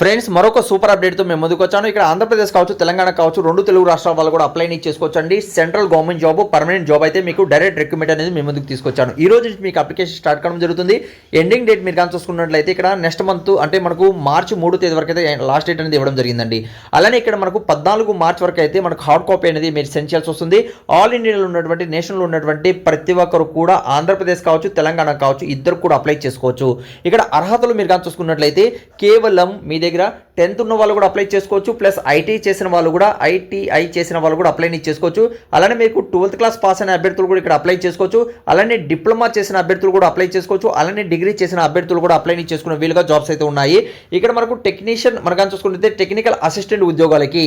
Friends మరొక super అప్డేట్తో మేము ముందుకు వచ్చాను. ఇక్కడ ఆంధ్రప్రదేశ్ కావచ్చు తెలంగాణ కావచ్చు రెండు తెలుగు రాష్ట్రాల వాళ్ళు కూడా అప్లై చేసుకోవచ్చు అండి central government job permanent job అయితే మీకు డైరెక్ట్ రిక్రూట్మెంట్ అనేది మేము ముందుకు తీసుకొచ్చాను. ఈ రోజు నుంచి మీకు అప్లికేషన్ స్టార్ట్ కావడం జరుగుతుంది. ఎండింగ్ డేట్ మీరు కానీ చూసుకున్నట్లయితే ఇక్కడ నెక్స్ట్ మంత్ అంటే మనకు మార్చి మూడు తేదీ వరకు అయితే లాస్ట్ డేట్ అనేది ఇవ్వడం జరిగిందండి. అలానే ఇక్కడ మనకు పద్నాలుగు మార్చ్ వరకు అయితే మనకు హార్డ్ కాపీ అనేది మీరు సెండ్ చేయాల్సి వస్తుంది. ఆల్ ఇండియాలో ఉన్నటువంటి నేషనల్ ఉన్నటువంటి ప్రతి ఒక్కరు కూడా ఆంధ్రప్రదేశ్ కావచ్చు తెలంగాణ కావచ్చు ఇద్దరు కూడా అప్లై చేసుకోవచ్చు. ఇక్కడ అర్హతలు మీరు కానీ చూసుకున్నట్లయితే కేవలం మీ దగ్గర టెన్త్ ఉన్న వాళ్ళు కూడా అప్లై చేసుకోవచ్చు ప్లస్ ఐటీ చేసిన వాళ్ళు కూడా ఐటీఐ చేసిన వాళ్ళు కూడా అప్లై చేసుకోవచ్చు. అలానే మీకు ట్వెల్త్ క్లాస్ పాస్ అయిన అభ్యర్థులు కూడా ఇక్కడ అప్లై చేసుకోవచ్చు. అలానే డిప్లొమా చేసిన అభ్యర్థులు కూడా అప్లై చేసుకోవచ్చు. అలానే డిగ్రీ చేసిన అభ్యర్థులు కూడా అప్లై చేసుకునే వీలుగా జాబ్స్ అయితే ఉన్నాయి. ఇక్కడ మనకు టెక్నీషియన్ మనకు చూసుకుంటే టెక్నికల్ అసిస్టెంట్ ఉద్యోగాలకి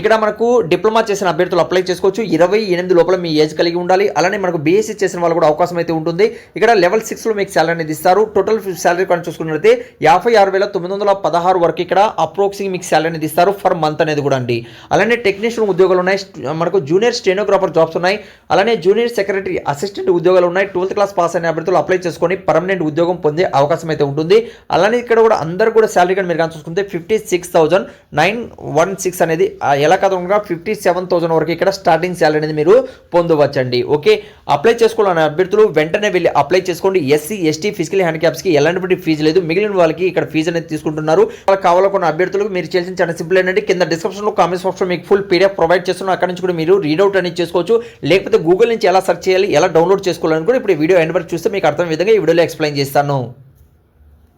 ఇక్కడ మనకు డిప్లొమా చేసిన అభ్యర్థులు అప్లై చేసుకోవచ్చు. ఇరవై ఎనిమిది లోపల మీ ఏజ్ కలిగి ఉండాలి. అలానే మనకు బీఎస్సీ చేసిన వాళ్ళు కూడా అవకాశం అయితే ఉంటుంది. ఇక్కడ లెవెల్ సిక్స్లో మీకు శాలరీ అనేది ఇస్తారు. టోటల్ శాలరీ కానీ చూసుకున్నట్లయితే యాభై ఆరు వేల తొమ్మిది వందల పదహారు వరకు ఇక్కడ అప్రోక్సింగ్ మీకు శాలరీ అనేది ఇస్తారు ఫర్ మంత్ అనేది కూడా అండి. అలానే టెక్నీషియన్ ఉద్యోగాలు ఉన్నాయి. మనకు జూనియర్ స్టెనోగ్రాఫర్ జాబ్స్ ఉన్నాయి. అలానే జూనియర్ సెక్రటరీ అసిస్టెంట్ ఉద్యోగాలు ఉన్నాయి. ట్వెల్త్ క్లాస్ పాస్ అయిన అభ్యర్థులు అప్లై చేసుకొని పర్మనెంట్ ఉద్యోగం పొందే అవకాశం అయితే ఉంటుంది. అలానే ఇక్కడ కూడా అందరూ కూడా శాలరీ కానీ మీరు కానీ చూసుకుంటే fifty six thousand nine one six అనేది ఎలా కాకుండా ఫిఫ్టీ సెవెన్ థౌసండ్ వరకు ఇక్కడ స్టార్టింగ్ శాలరీ అనేది మీరు పొందవచ్చండి. ఓకే? అప్లై చేసుకోవాలనే అభ్యర్థులు వెంటనే వెళ్ళి అప్లై చేసుకోండి. ఎస్సీ ఎస్టీ ఫిజికల్ హ్యాండిక్యాప్స్కి ఎలాంటి ఫీజు లేదు. మిగిలిన వాళ్ళకి ఇక్కడ ఫీజు అనేది తీసుకుంటున్నారు. వాళ్ళకి కావాలనుకున్న అభ్యర్థులకు మీరు చేసిన చాలా సింపుల్ ఏంటంటే కింద డిస్క్రిప్షన్లో కామెంట్స్ బాక్స్లో మీకు ఫుల్ పీడిఎఫ్ ప్రొవైడ్ చేస్తున్నాను అక్కడ నుంచి కూడా మీరు రీడౌట్ అనేది చేసుకోవచ్చు. లేకపోతే గూగుల్ నుంచి ఎలా సెర్చ్ చేయాలి ఎలా డౌన్లోడ్ చేసుకోవాలని కూడా ఇప్పుడు వీడియో ఎండ్ వరకు చూస్తే మీకు అర్థం విధంగా ఈ వీడియోలో ఎక్స్ప్లెయిన్ చేస్తాను.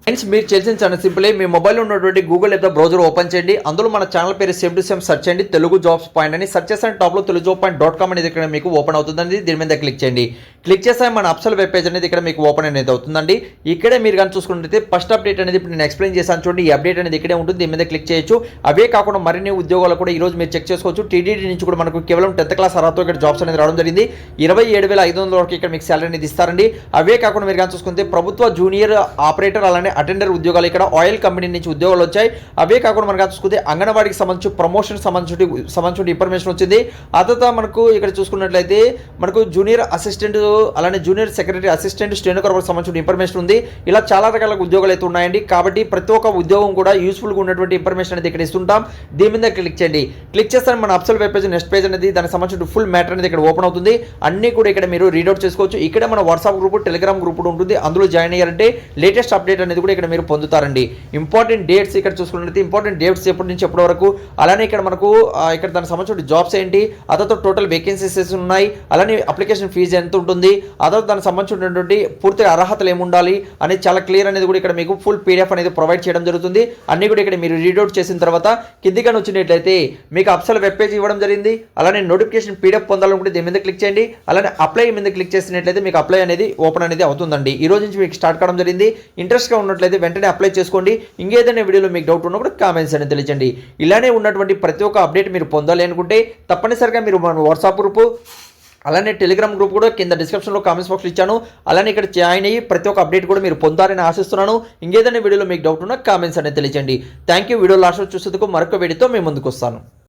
ఫ్రెండ్స్ మీరు చేసిన చాలా సింపుల్. మీ మొబైల్లో ఉన్నటువంటి గూగుల్ లేదా బ్రౌజర్ ఓపెన్ చేయండి. అందులో మన ఛానల్ పేరు సేమ్ టు సేమ్ సెర్చ్ చేయండి. తెలుగు జాబ్స్ పాయింట్ అని సెర్చ్ చేసిన టాప్లో Telugu job point dot com అనేది ఇక్కడ మీకు ఓపెన్ అవుతుందండి. దీని మీద క్లిక్ చేయండి. క్లిక్ చేస్తే మన అప్సల్ వెబ్ పేజ్ అనేది ఇక్కడ మీకు ఓపెన్ అనేది అవుతుందండి. ఇక్కడే మీరు కానీ చూసుకున్నట్లయితే ఫస్ట్ అప్డేట్ అనేది ఇప్పుడు నేను ఎక్స్ప్లెయిన్ చేశాను చూడండి. ఈ అప్డేట్ అనేది ఇక్కడే ఉంటుంది. దీని మీద క్లిక్ చేయొచ్చు. అవే కాకుండా మరిన్ని ఉద్యోగాలు కూడా ఈ రోజు మీరు చెక్ చేసుకోవచ్చు. టీడీడీ నుంచి కూడా మనకు కేవలం టెన్త్ క్లాస్ అర్హత ఇక్కడ జాబ్స్ అనేది రావడం జరిగింది. ఇరవై ఏడు వేల ఐదు వందల వరకు ఇక్కడ మీకు శాలరీ అనేది ఇస్తారండి. అవే కాకుండా మీరు కానీ చూసుకుంటే ప్రభుత్వ జూనియర్ ఆపరేటర్ అలానే అటెండర్ ఉద్యోగాలు ఇక్కడ ఆయిల్ కంపెనీ నుంచి ఉద్యోగాలు వచ్చాయి. అవే కాకుండా మనకు చూసుకుంటే అంగన్వాడికి సంబంధించి ప్రమోషన్ సంబంధించి సంబంధించిన ఇన్ఫర్మేషన్ వచ్చింది. ఆ తర్వాత మనకు ఇక్కడ చూసుకున్నట్లయితే మనకు జూనియర్ అసిస్టెంట్ అలానే జూనియర్ సెక్రటరీ అసిస్టెంట్ స్టెనోగ్రాఫర్ సంబంధించిన ఇన్ఫర్మేషన్ ఉంది. ఇలా చాలా రకాల ఉద్యోగాలు అయితే ఉన్నాయండి. కాబట్టి ప్రతి ఒక్క ఉద్యోగం కూడా యూస్ఫుల్గా ఉన్నటువంటి ఇన్ఫర్మేషన్ అనేది ఇక్కడ ఇస్తుంటాం. దీని మీద క్లిక్ చేయండి. క్లిక్ చేస్తే మన అప్సల్ వెబ్ పేజ్ నెక్స్ట్ పేజ్ అనేది దానికి సంబంధించిన ఫుల్ మ్యాటర్ అనేది ఇక్కడ ఓపెన్ అవుతుంది. అన్ని కూడా ఇక్కడ మీరు రీడౌట్ చేసుకోవచ్చు. ఇక్కడ మన వాట్సాప్ గ్రూప్ టెలిగ్రామ్ గ్రూప్ ఉంటుంది. అందులో జాయిన్ అయ్యారంటే లేటెస్ట్ అప్డేట్ అనేది కూడా ఇక్కడ మీరు పొందుతారండి. ఇంపార్టెంట్ డేట్స్ ఇక్కడ చూసుకున్నట్లయితే ఇంపార్టెంట్ డేట్స్ ఎప్పటి నుంచి ఎప్పటి వరకు అలానే ఇక్కడ మనకు ఇక్కడ దానికి సంబంధించిన జాబ్స్ ఏంటి అతతో టోటల్ వేకెన్సీస్ ఉన్నాయి. అలానే అప్లికేషన్ ఫీజు ఎంత ఉంటుంది అతను దానికి సంబంధించినటువంటి పూర్తిగా అర్హతలు ఏముండాలి అనేది చాలా క్లియర్ అనేది కూడా ఇక్కడ మీకు ఫుల్ పీడిఎఫ్ అనేది ప్రొవైడ్ చేయడం జరుగుతుంది. అన్ని కూడా ఇక్కడ మీరు రీడౌట్ చేసిన తర్వాత కిందిగా వచ్చినట్లయితే మీకు అప్సల్ వెబ్ పేజ్ ఇవ్వడం జరిగింది. అలానే నోటిఫికేషన్ పీడిఎఫ్ పొందాలనుకుంటే దీని మీద క్లిక్ చేయండి. అలానే అప్లై మీద క్లిక్ చేసినట్లయితే మీకు అప్లై అనేది ఓపెన్ అనేది అవుతుందండి. ఈ రోజు నుంచి మీకు స్టార్ట్ కావడం జరిగింది. ఇంట్రెస్ట్గా ఉన్నట్లయితే వెంటనే అప్లై చేసుకోండి. ఇంకేదైనా వీడియోలో మీకు డౌట్ ఉన్నా కూడా కామెంట్స్ అనేది తెలియజండి ఇలానే ఉన్నటువంటి ప్రతి ఒక్క అప్డేట్ మీరు పొందాలి అనుకుంటే తప్పనిసరిగా మీరు మన వాట్సాప్ గ్రూప్ అలానే టెలిగ్రామ్ గ్రూప్ కూడా కింద డిస్క్రిప్షన్లో కామెంట్స్ బాక్స్లో ఇచ్చాను. అలానే ఇక్కడ జాయిన్ అయ్యి ప్రతి ఒక్క అప్డేట్ కూడా మీరు పొందాలని ఆశిస్తున్నాను. ఇంకేదైనా వీడియోలో మీకు డౌట్ ఉన్నా కామెంట్స్ అనేది తెలియజేయండి. థ్యాంక్ యూ వీడియో లాస్ట్ చూసేందుకు మరొక వీడియోతో మేము ముందుకు వస్తాను.